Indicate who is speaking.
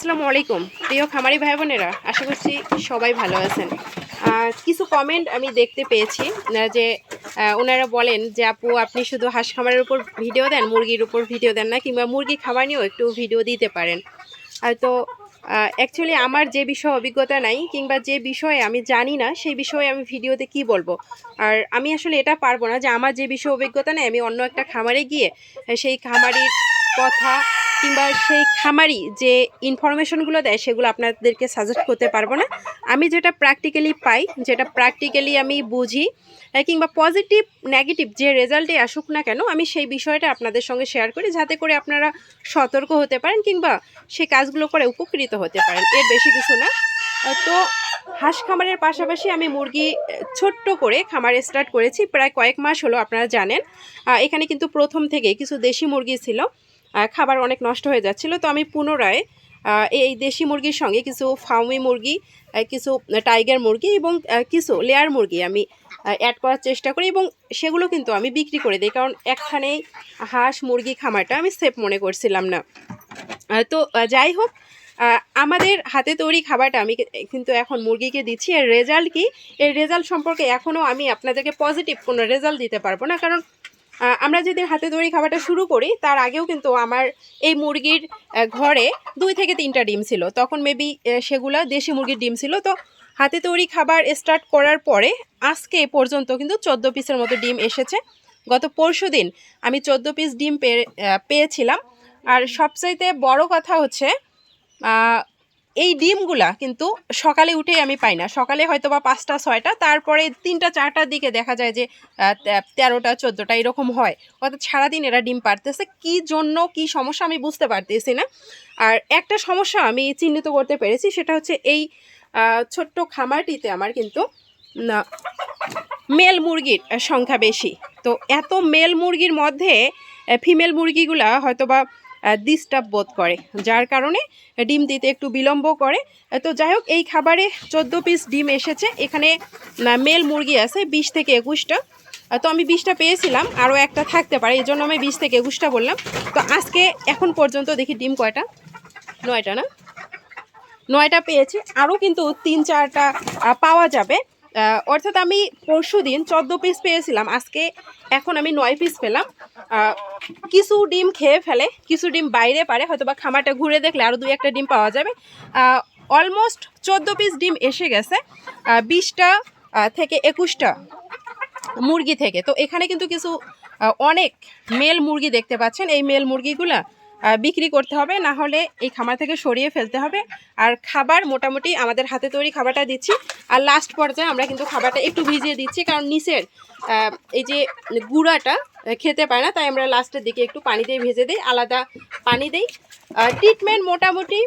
Speaker 1: আসসালামু আলাইকুম। প্রিয় খামারি ভাই বোনেরা আশা করছি সবাই ভালো আছেন। কিছু কমেন্ট আমি দেখতে পেয়েছি যে ওনারা বলেন যে, আপু, আপনি শুধু হাঁস খামারের উপর ভিডিও দেন, মুরগির উপর ভিডিও দেন না, কিংবা মুরগি খাবার নিয়েও একটু ভিডিও দিতে পারেন। আর তো অ্যাকচুয়ালি আমার যে বিষয়ে অভিজ্ঞতা নাই, কিংবা যে বিষয়ে আমি জানি না, সেই বিষয়ে আমি ভিডিওতে কি বলব? আর আমি আসলে এটা পারব না যে, আমার যে বিষয়ে অভিজ্ঞতা নেই, আমি অন্য একটা খামারে গিয়ে সেই খামারির কথা কিংবা সেই খামারি যে ইনফরমেশনগুলো দেয়, সেগুলো আপনাদেরকে সাজেস্ট করতে পারব না। আমি যেটা প্র্যাকটিক্যালি পাই, যেটা প্র্যাকটিক্যালি আমি বুঝি কিংবা পজিটিভ নেগেটিভ যে রেজাল্টে আসুক না কেন, আমি সেই বিষয়টা আপনাদের সঙ্গে শেয়ার করি, যাতে করে আপনারা সতর্ক হতে পারেন কিংবা সেই কাজগুলো করে উপকৃত হতে পারেন। এর বেশি কিছু না। তো হাঁস খামারের পাশাপাশি আমি মুরগি ছোট্ট করে খামার স্টার্ট করেছি। প্রায় কয়েক মাস হলো, আপনারা জানেন। এখানে কিন্তু প্রথম থেকে কিছু দেশি মুরগি ছিল। খাবার অনেক নষ্ট হয়ে যাচ্ছিল। তো আমি পুনরায় এই দেশি মুরগির সঙ্গে কিছু ফার্মি মুরগি কিছু টাইগার মুরগি এবং কিছু লেয়ার মুরগি আমি অ্যাড করার চেষ্টা করি এবং সেগুলো কিন্তু আমি বিক্রি করে দিই। কারণ একখানেই হাঁস মুরগি খামারটা আমি সেফ মনে করছিলাম না। তো যাই হোক আমাদের হাতে তৈরি খাবারটা আমি কিন্তু এখন মুরগিকে দিচ্ছি। এর রেজাল্ট কি? এর রেজাল্ট সম্পর্কে এখনও আমি আপনাদেরকে পজিটিভ কোনো রেজাল্ট দিতে পারব না। কারণ আমরা যেদিন হাতে তৈরি খাবারটা শুরু করি, তার আগেও কিন্তু আমার এই মুরগির ঘরে দুই থেকে তিনটা ডিম ছিল। তখন মেবি সেগুলা দেশি মুরগির ডিম ছিল। তো হাতে তৈরি খাবার স্টার্ট করার পরে আজকে পর্যন্ত কিন্তু চোদ্দ পিসের মতো ডিম এসেছে। গত পরশু দিন আমি চোদ্দ পিস ডিম পেয়ে পেয়েছিলাম। আর সবচাইতে বড় কথা হচ্ছে এই ডিমগুলা কিন্তু সকালে উঠেই আমি পাই না। সকালে হয়তো বা পাঁচটা, ছয়টা, তারপরে তিনটা, চারটার দিকে দেখা যায় যে তেরোটা, চোদ্দোটা এরকম হয়। অর্থাৎ সারাদিন এরা ডিম পারতেছে কি জন্য, কি সমস্যা আমি বুঝতে পারতেছি না। আর একটা সমস্যা আমি চিহ্নিত করতে পেরেছি, সেটা হচ্ছে এই ছোট্ট খামারটিতে আমার কিন্তু, না, মেল মুরগির সংখ্যা বেশি। তো এত মেল মুরগির মধ্যে ফিমেল মুরগিগুলা হয়তোবা ডিস্টার্ব বোধ করে, যার কারণে ডিম দিতে একটু বিলম্ব করে। তো যাই হোক, এই খাবারে চোদ্দ পিস ডিম এসেছে। এখানে মেল মুরগি আছে, বিশ থেকে একুশটা। তো আমি বিশটা পেয়েছিলাম, আরও একটা থাকতে পারে, এই জন্য আমি বিশ থেকে একুশটা বললাম। তো আজকে, এখন পর্যন্ত দেখি ডিম কয়টা? নয়টা না? নয়টা পেয়েছি। আরও কিন্তু তিন চারটা পাওয়া যাবে। অর্থাৎ আমি পরশু দিন চোদ্দ পিস পেয়েছিলাম। আজকে, এখন আমি নয় পিস পেলাম। কিছু ডিম খেয়ে ফেলে, কিছু ডিম বাইরে পারে হয়তো বা খামারটা ঘুরে দেখলে আরও দুই একটা ডিম পাওয়া যাবে। অলমোস্ট চোদ্দ পিস ডিম এসে গেছে বিশটা থেকে একুশটা মুরগি থেকে। তো এখানে কিন্তু কিছু অনেক মেল মুরগি দেখতে পাচ্ছেন। এই মেল মুরগিগুলা বিক্রি করতে হবে, না হলে এই খামার থেকে সরিয়ে ফেলতে হবে। আর খাবার মোটামুটি আমাদের হাতে তৈরি খাবারটা দিচ্ছি। আর লাস্ট পর্যায়ে আমরা কিন্তু খাবারটা একটু ভিজিয়ে দিচ্ছি, কারণ নিচের এই যে গুঁড়াটা খেতে পায় না, তাই আমরা লাস্টের দিকে একটু পানি দিয়ে ভেজে দিই, আলাদা পানি দিই। ট্রিটমেন্ট মোটামুটি